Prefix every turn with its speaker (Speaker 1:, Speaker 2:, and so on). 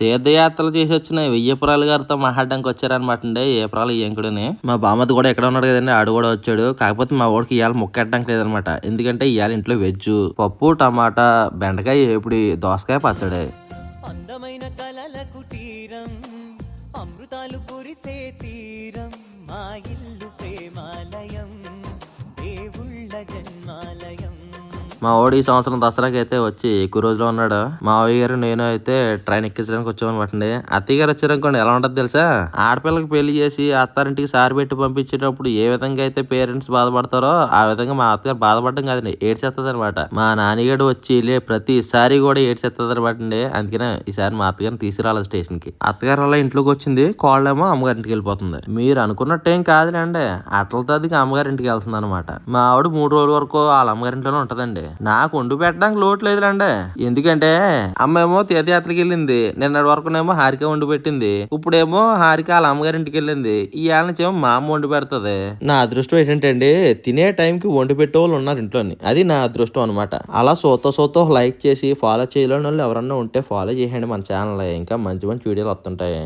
Speaker 1: తీర్థయాత్రలు చేసి వచ్చిన వెయ్యపురాలు గారితో మాట్లాడడానికి వచ్చారనమాట అండి. ఏపురాలు ఏంకుడని మా బామ్మది కూడా ఎక్కడ ఉన్నాడు కదండి ఆడు కూడా వచ్చాడు. కాకపోతే మా వాడికి ఇవాళ ముక్క ఎట్టడానికి లేదనమాట ఎందుకంటే ఇవాళ ఇంట్లో వెజ్ పప్పు టమాటా బెండకాయ ఎప్పుడు దోసకాయ పచ్చడి.
Speaker 2: అందమైన కలల కుటీరం అమృతాలు కురిసే తీరం మా ఇల్లు ప్రేమాలయం దేవుళ్ళ జన్మాలయం.
Speaker 1: మా వాడు ఈ సంవత్సరం దసరాకి అయితే వచ్చి ఎక్కువ రోజులు ఉన్నాడు. మావయ్య గారు నేను అయితే ట్రైన్ ఎక్కించడానికి వచ్చామన్నమాట అండి అత్తయ్య గారు వచ్చారనుకోండి ఎలా ఉంటుంది తెలుసా? ఆడపిల్లకి పెళ్ళి చేసి అత్తారింటికి సారి పెట్టి పంపించేటప్పుడు ఏ విధంగా అయితే పేరెంట్స్ బాధపడతారో ఆ విధంగా మా అత్తగారు బాధపడడం కాదండి ఏడ్చేస్తుంది అనమాట మా నాన్నగారు వచ్చి లే ప్రతిసారి కూడా ఏడ్చేస్తుంది అనమాట అండి అందుకనే ఈసారి మా అత్తగారిని తీసుకురాలేదు స్టేషన్కి అత్తగారు అలా ఇంట్లోకి వచ్చింది. కోళ్ళేమో అమ్మగారింటికి వెళ్ళిపోతుంది. మీరు అనుకున్నట్టేం కాదులేండి అట్లతో తదికి అమ్మగారింటికి వెళ్తుంది అనమాట మా ఆవిడ మూడు రోజుల వరకు వాళ్ళ అమ్మగారింట్లోనే ఉంటదండి. నాకు వండు పెట్టడానికి లోటు లేదులేండి. ఎందుకంటే అమ్మ ఏమో తీర్థయాత్రకి వెళ్ళింది. నిన్నటి వరకునేమో హారిక వండు పెట్టింది. ఇప్పుడేమో హారిక వాళ్ళ అమ్మగారింటికి వెళ్ళింది. ఈ ఏళ్ళ నుంచి మా అమ్మ వండి పెడుతుంది. నా అదృష్టం ఏంటంటే అండి తినే టైంకి వండి పెట్టే వాళ్ళు ఉన్నారు ఇంట్లోని. అది నా అదృష్టం అనమాట అలా సోతో సోతో లైక్ చేసి ఫాలో చేయలేని వాళ్ళు ఎవరన్నా ఉంటే ఫాలో చేయండి మన ఛానల్ ఇంకా మంచి మంచి వీడియోలు వస్తుంటాయి.